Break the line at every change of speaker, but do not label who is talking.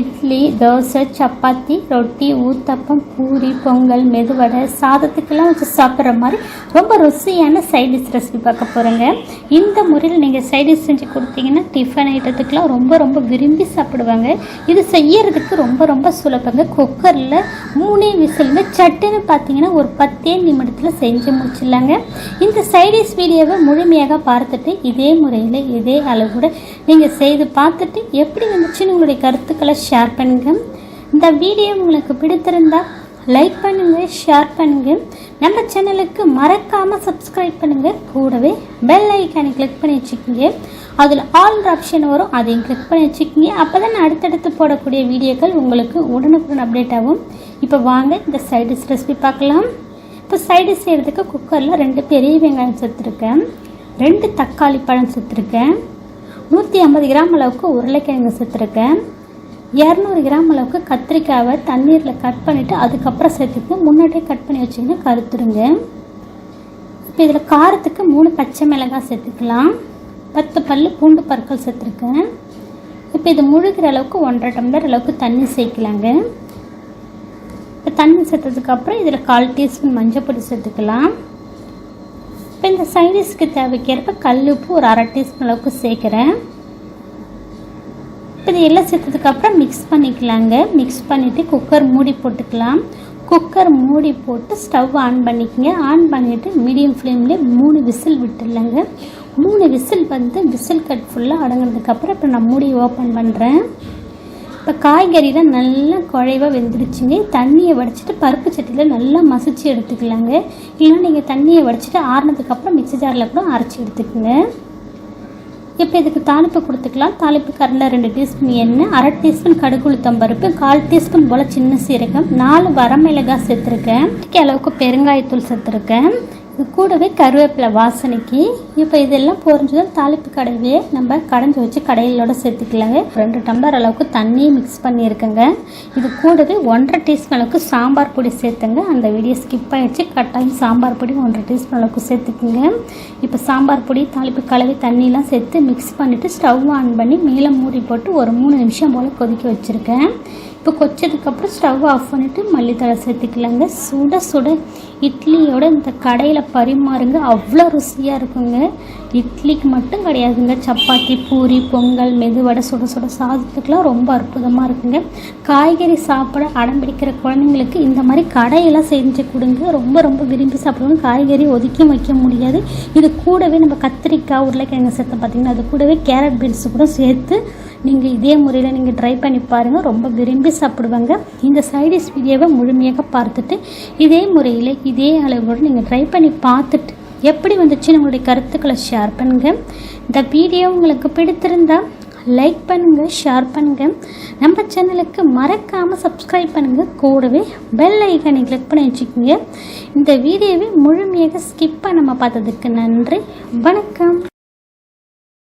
இட்லி தோசை சப்பாத்தி ரொட்டி ஊத்தப்பம் பூரி பொங்கல் மெதுவடை சாதத்துக்கெல்லாம் வச்சு சாப்பிட்ற மாதிரி ரொம்ப ருசியான சைடிஷ் ரெசிபி பார்க்க போகிறோங்க இந்த முறையில் நீங்கள் சைடிஷ் செஞ்சு கொடுத்தீங்கன்னா டிஃபன் ஐட்டத்துக்கெலாம் ரொம்ப ரொம்ப விரும்பி சாப்பிடுவாங்க. இது செய்யறதுக்கு ரொம்ப ரொம்ப சுலபங்க. குக்கரில் மூணே விசிலுங்க சட்டுன்னு பார்த்தீங்கன்னா ஒரு பத்தே நிமிடத்தில் செஞ்சு முடிச்சிடலாங்க. இந்த சைடிஷ் வீடியோவை முழுமையாக பார்த்துட்டு இதே முறையில் இதே அளவோட நீங்கள் செய்து பார்த்துட்டு எப்படி வந்துச்சுன்னு உங்களுடைய கருத்துக்களை ஷேர் பண்ணுங்க. இந்த வீடியோ உங்களுக்கு பிடித்திருந்தா லைக் பண்ணுங்க ஷேர் பண்ணுங்க. நம்ம சேனலுக்கு மறக்காம சப்ஸ்கிரைப் பண்ணுங்க. கூடவே பெல் ஐக்கானை கிளிக் பண்ணி வச்சுக்கோங்க. அதில் ஆல் ஆப்ஷன் வரும் அதையும் கிளிக் பண்ணி வச்சுக்கோங்க. அப்போ தான் அடுத்தடுத்து போடக்கூடிய வீடியோக்கள் உங்களுக்கு உடனுக்குடன் அப்டேட் ஆகும். இப்போ வாங்க இந்த சைடிஷ் ரெசிபி பார்க்கலாம். இப்போ சைடிஷ் செய்கிறதுக்கு குக்கரில் ரெண்டு பெரிய வெங்காயம் சேர்த்துருக்கேன் ரெண்டு தக்காளி பழம் சேர்த்துருக்கேன் நூற்றி ஐம்பது கிராம் அளவுக்கு உருளைக்கிழங்கு சேர்த்துருக்கேன் இரநூறு கிராம் அளவுக்கு கத்திரிக்காவை தண்ணீரில் கட் பண்ணிவிட்டு அதுக்கப்புறம் சேர்த்துக்கு முன்னாடியே கட் பண்ணி வச்சிங்கன்னா கருத்துருங்க. இப்போ இதில் காரத்துக்கு மூணு பச்சை மிளகாய் சேர்த்துக்கலாம். பத்து பல் பூண்டு பற்கள் சேர்த்துருக்கேன். இப்போ இது முழுகிற அளவுக்கு ஒன்றரை டம்ளர் அளவுக்கு தண்ணி சேர்க்கலாங்க. இப்போ தண்ணி சேர்த்ததுக்கப்புறம் இதில் கால் டீஸ்பூன் மஞ்சள் பொடி சேர்த்துக்கலாம். இப்போ இந்த சைடிஷ்க்கு தேவைக்கேற்ப கல் உப்பு ஒரு அரை டீஸ்பூன் அளவுக்கு சேர்க்குறேன். இப்போ இது எல்லாம் சேர்த்ததுக்கப்புறம் மிக்ஸ் பண்ணிக்கலாங்க. மிக்ஸ் பண்ணிவிட்டு குக்கர் மூடி போட்டுக்கலாம். குக்கர் மூடி போட்டு ஸ்டவ் ஆன் பண்ணிக்கங்க. ஆன் பண்ணிவிட்டு மீடியம் ஃப்ளேம்லேயே மூணு விசில் விட்டுடலங்க மூணு விசில் வந்து விசில் கட் ஃபுல்லாக அடங்கினதுக்கப்புறம் இப்போ நான் மூடி ஓப்பன் பண்ணுறேன் இப்போ காய்கறிலாம் நல்லா குழைவாக வெந்துடுச்சுங்க. தண்ணியை வடிச்சிட்டு பருப்பு சட்டியில் நல்லா மசிச்சு எடுத்துக்கலாங்க. இல்லைன்னா நீங்கள் தண்ணியை வடிச்சிட்டு ஆறுனதுக்கப்புறம் மிக்சி ஜாரில் கூட அரைச்சி எடுத்துக்கோங்க. இப்போ இதுக்கு தாளிப்பு கொடுத்துக்கலாம். தாளிப்பு கரண்டில் ரெண்டு டீஸ்பூன் எண்ணெய் அரை டீஸ்பூன் கடுகு உளுத்தம் பருப்பு கால் டீஸ்பூன் போல் சின்ன சீரகம் நாலு வரமிளகாய் சேர்த்துருக்கேன். அளவுக்கு பெருங்காயத்தூள் சேர்த்துருக்கேன். இது கூடவே கருவேப்பிலை வாசனைக்கு இப்போ இதெல்லாம் பொறிஞ்சதும் தாளிப்பு கடையே நம்ம கடைஞ்சி வச்சு கடையிலோட சேர்த்துக்கலாங்க. ரெண்டு டம்ளர் அளவுக்கு தண்ணி மிக்ஸ் பண்ணியிருக்கேங்க. இது கூடவே ஒன்றரை டீஸ்பூன் அளவுக்கு சாம்பார் பொடி சேர்த்துங்க. அந்த வீடியோ ஸ்கிப் ஆகிடுச்சு கட்டாயம் சாம்பார் பொடி ஒன்றரை டீஸ்பூன் அளவுக்கு சேர்த்துக்குங்க. இப்போ சாம்பார் பொடி தாளிப்பு கலவை தண்ணியெலாம் சேர்த்து மிக்ஸ் பண்ணிவிட்டு ஸ்டவ் ஆன் பண்ணி மேலே மூடி போட்டு ஒரு மூணு நிமிஷம் போல் கொதிக்க வச்சுருக்கேன். இப்போ கொச்சதுக்கப்புறம் ஸ்டவ் ஆஃப் பண்ணிவிட்டு மல்லித்தழை சேர்த்துக்கலாங்க. சுட சுட இட்லியோட இந்த கடையில் பரிமாறுங்க. அவ்வளோ ருசியாக இருக்குங்க. இட்லிக்கு மட்டும் கிடையாதுங்க. சப்பாத்தி பூரி பொங்கல் மெதுவடை சுட சுட சாதத்துக்கெலாம் ரொம்ப அற்புதமாக இருக்குங்க. காய்கறி சாப்பிட அடம்பிடிக்கிற குழந்தைங்களுக்கு இந்த மாதிரி கடையெல்லாம் செஞ்சு கொடுங்க. ரொம்ப ரொம்ப விரும்பி சாப்பிடுவாங்க. காய்கறி ஒதுக்கி வைக்க முடியாது. இது கூடவே நம்ம கத்திரிக்காய் உருளைக்கிழங்கு சேர்த்து பார்த்திங்கன்னா அது கூடவே கேரட் பீன்ஸ் கூட சேர்த்து நீங்கள் இதே முறையில் நீங்கள் ட்ரை பண்ணி பாருங்கள் ரொம்ப விரும்பி சாப்பிடுவாங்க. இந்த சைடிஷ் வீடியோவை முழுமையாக பார்த்துட்டு இதே முறையில் இதே அளவோடு நீங்கள் ட்ரை பண்ணி பார்த்துட்டு எப்படி வந்துச்சு உங்களுடைய கருத்துக்களை ஷேர் பண்ணுங்கள் இந்த வீடியோ உங்களுக்கு பிடித்திருந்தா லைக் பண்ணுங்கள் ஷேர் பண்ணுங்கள் நம்ம சேனலுக்கு மறக்காமல் சப்ஸ்கிரைப் பண்ணுங்கள் கூடவே பெல் ஐக்கனை கிளிக் பண்ணி வச்சுக்கோங்க. இந்த வீடியோவை முழுமையாக ஸ்கிப் பண்ணாமல் பார்த்ததுக்கு நன்றி. வணக்கம்.